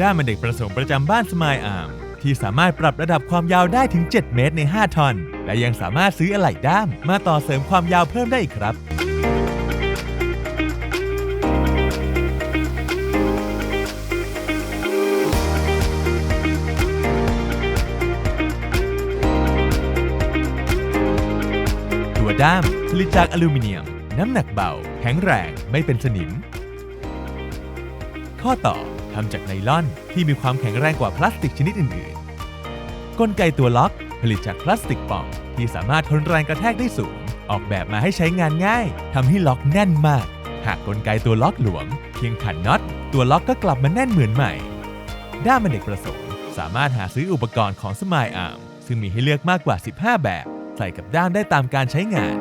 ด้ามมันเด็กประสงค์ประจำบ้านสมายอาร์มที่สามารถปรับระดับความยาวได้ถึง 7 เมตรใน 5 ทอน และยังสามารถซื้ออะไหล่ด้าม มาต่อเสริมความยาวเพิ่มได้อีกครับ ตัวด้ามผลิตจากอลูมิเนียม น้ำหนักเบา แข็งแรง ไม่เป็นสนิม ข้อต่อ ทำจากไนลอนที่มีความแข็งแรงกว่าพลาสติกชนิดอื่นๆ กลไกตัวล็อกผลิตจากพลาสติกป่องที่สามารถทนแรงกระแทกได้สูง ออกแบบมาให้ใช้งานง่ายทำให้ล็อกแน่นมาก หากกลไกตัวล็อกหลวม เพียงขันน็อตตัวล็อกก็กลับมาแน่นเหมือนใหม่ ด้ามอเนกประสงค์ สามารถหาซื้ออุปกรณ์ของสมายอาร์มซึ่งมีให้เลือกมากกว่า 15 แบบ ใส่กับด้ามได้ตามการใช้งาน